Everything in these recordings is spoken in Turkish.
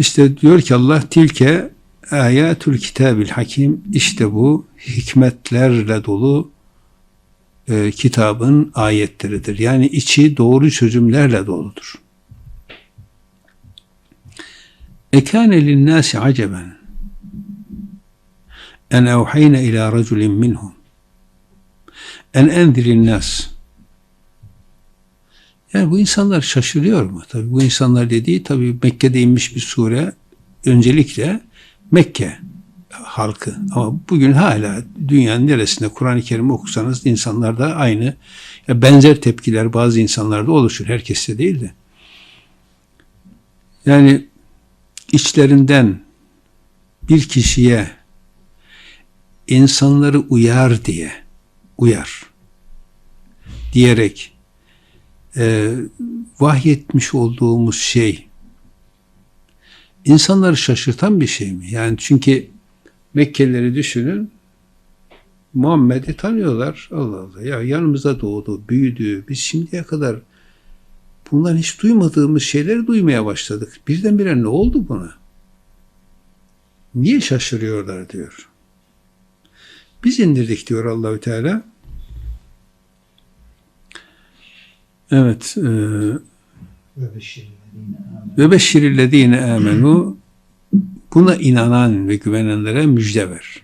İşte diyor ki Allah tilke ayatül kitabil hakim işte bu hikmetlerle dolu e, kitabın ayetleridir. Yani içi doğru çözümlerle doludur. Ekâne linnâsi aceben en evhayne ila raculin minhum en enzirin nas yani bu insanlar şaşırıyor mu? Tabii bu insanlar dediği tabii Mekke'de inmiş bir sure öncelikle Mekke halkı. Ama bugün hala dünyanın neresinde Kur'an-ı Kerim okusanız insanlarda aynı ya benzer tepkiler bazı insanlarda oluşur. Herkeste değil de. Yani içlerinden bir kişiye insanları uyar diye uyar diyerek e, vahyetmiş olduğumuz şey insanları şaşırtan bir şey mi? Yani çünkü Mekkelileri düşünün Muhammed'i tanıyorlar. Allah Allah. Ya yanımızda doğdu, büyüdü. Biz şimdiye kadar bundan hiç duymadığımız şeyleri duymaya başladık. Birdenbire ne oldu buna? Niye şaşırıyorlar diyor. Biz indirdik diyor Allahü Teala. Evet. E, ve beşşirillezine amenu buna inanan ve güvenenlere müjde ver.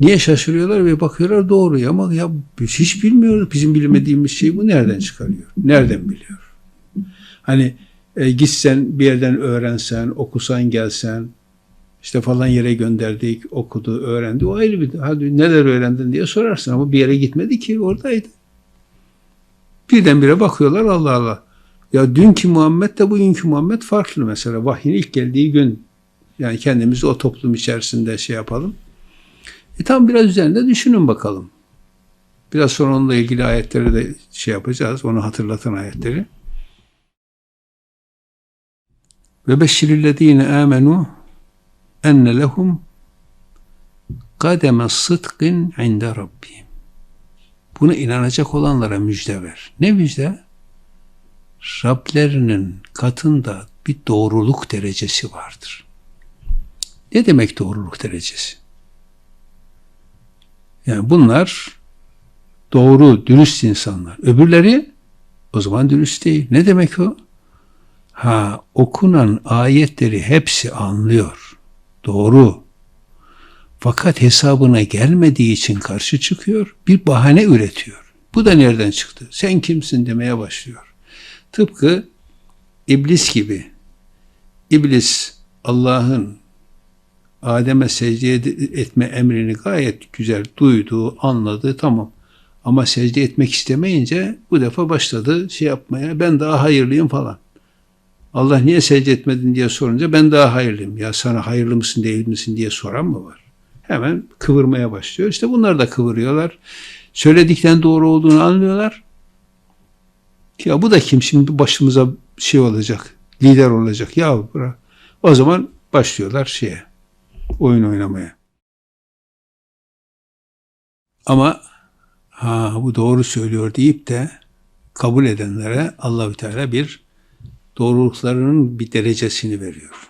Niye şaşırıyorlar ve bakıyorlar doğru ama ya biz hiç bilmiyoruz. Bizim bilmediğimiz şey bu nereden çıkarıyor? Nereden biliyor? Hani e, gitsen bir yerden öğrensen, okusan gelsen, işte falan yere gönderdik, okudu, öğrendi. O ayrı bir, hadi neler öğrendin diye sorarsın ama bir yere gitmedi ki oradaydı. Birdenbire bakıyorlar Allah Allah. Ya dünkü Muhammed de bugünkü Muhammed farklı mesela. Vahyin ilk geldiği gün yani kendimizi o toplum içerisinde şey yapalım. E tam biraz üzerinde düşünün bakalım. Biraz sonra onunla ilgili ayetleri de şey yapacağız. Onu hatırlatan ayetleri. Ve beşşirillezine amenu enne lehum kademe sıdkın inde rabbihim. Buna inanacak olanlara müjde ver. Ne müjde? Rablerinin katında bir doğruluk derecesi vardır. Ne demek doğruluk derecesi? Yani bunlar doğru, dürüst insanlar. Öbürleri o zaman dürüst değil. Ne demek o? Ha, okunan ayetleri hepsi anlıyor. Doğru. Fakat hesabına gelmediği için karşı çıkıyor. Bir bahane üretiyor. Bu da nereden çıktı? Sen kimsin demeye başlıyor. Tıpkı iblis gibi. İblis Allah'ın Adem'e secde etme emrini gayet güzel duydu, anladı, tamam. Ama secde etmek istemeyince bu defa başladı şey yapmaya, ben daha hayırlıyım falan. Allah niye secde etmedin diye sorunca ben daha hayırlıyım. Ya sana hayırlı mısın değil misin diye soran mı var? Hemen kıvırmaya başlıyor. İşte bunlar da kıvırıyorlar. Söyledikten doğru olduğunu anlıyorlar. Ya bu da kim şimdi başımıza şey olacak, lider olacak. Ya bırak. O zaman başlıyorlar şeye, oyun oynamaya. Ama ha bu doğru söylüyor deyip de kabul edenlere Allahü Teala bir doğruluklarının bir derecesini veriyor.